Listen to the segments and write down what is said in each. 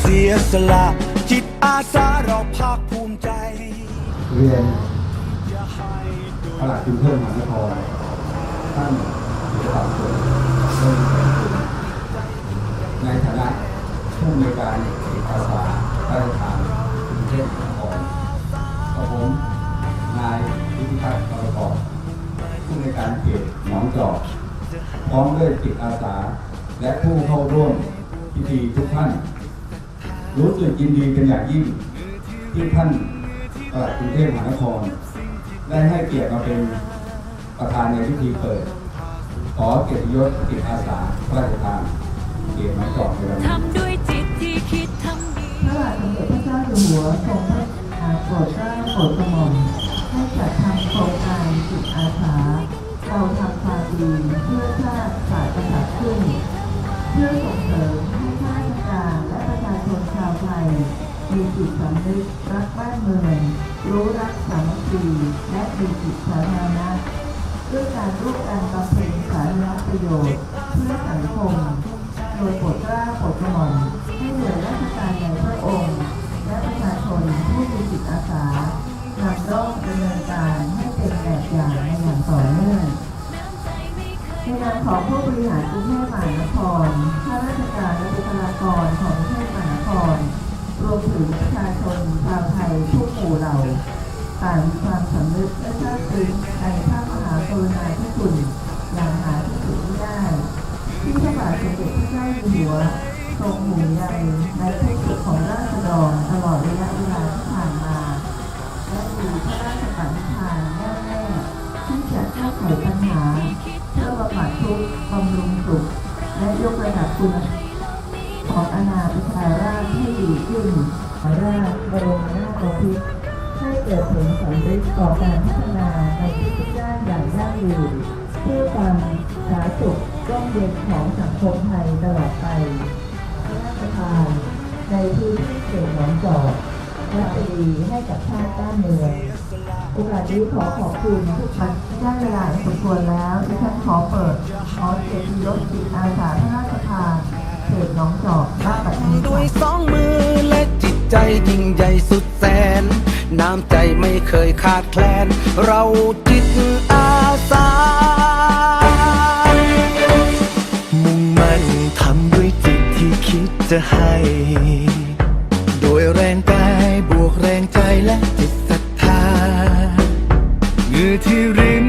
เสียสละ จิตอาสาเราภาคภูมิใจ เรียนประหลัดกรุงเทพมหานครท่านศิลปะสวยเริ่มต้นในฐานะผู้ในวยการจิตอาสาพระราชทานกรุงเทพมหานครกับผมนายวิทิพัฒน์กรกอบผู้ในการเขตหนองจอกพร้อมด้วยจิตอาสาและผู้เข้าร่วมพิธีทุกท่าน รู้สึกยินดีเป็นอย่างยิ่ง ที่ท่านปลัดกรุงเทพมหานคร ได้ให้เกียรติมาเป็นประธานในพิธีเปิด ขอเกียรติยศจิตอาสาพระราชทานเกียรติหมายจอกในวันนี้ทำด้วยจิตที่คิดทำดีพระบาทสมเด็จพระเจ้าอยู่หัวทรงพระอาโปรดเกล้าโปรดกระหม่อมให้จัดทำโครงการจิตอาสาเราทำความดีเพื่อชาติศาสตร์กษัตริย์ขึ้น เพื่อส่งเสริม มีจิตสำนึกรักบ้านเมือง รู้รักสามัคคีและมีจิตสาธารณะด้วยการร่วมกันบำเพ็ญสาธารณประโยชน์เพื่อสังคมโดยปรดกล้าปรดกระหม่อมให้เหน่วยราชการในพระองค์ และประชาชนผู้มีจิตอาสานำร่องดำเนินการให้เป็นแบบอย่างในอย่างต่อเนื่องในนามของผู้บริหารกรุงเทพมหานครข้าราชการและบุคลากรของกรุงเทพมหานคร รวมถึงประชาชนชาวไทยทุกหมู่เหล่าต่างมีความสำนึกและซาบซึ้งในพระมหากรุณาธิคุณอย่างหาที่สุดไม่ได้ ที่พระบาทสมเด็จพระเจ้าอยู่หัวทรงห่วงใยในทุกสุขของราษฎรตลอดระยะเวลาที่ผ่านมา และมีพระราชปณิธานแน่วแน่ที่จะแก้ไขปัญหาเพื่อบำบัดทุกข์บำรุงสุขและยกระดับคุณ อาณาประชาราชให้ดีขึ้นราชบรมนาถบพิตรให้เกิดผลสำเร็จต่อการพัฒนาในทุกด้านอย่างยั่งยืนเพื่อความสาสุขร่มเย็นของสังคมไทยตลอดไปพระราชทานในพื้นที่เขตหนองจอกและจะดีให้กับชาติบ้านเมืองโอกาสนี้ขอขอบคุณทุกท่านได้เวลาสมควรแล้วดิฉันขอเปิดขอเกียรติยศจิตอาสาพระราชทาน ตหนองจอกบ้าปัตตานีด้วยสองมือและจิตใจยิ่งใหญ่สุดแสน น้ำใจไม่เคยขาดแคลน เราจิตอาสา มุ่งมั่นทำด้วยจิตที่คิดจะให้ โดยแรงกายบวกแรงใจและจิตศรัทธาเงื่อที่ริน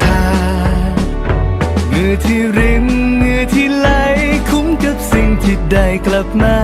ธา เหงื่อที่ริมเหงื่อที่ไหลคุ้มกับสิ่งที่ได้กลับมา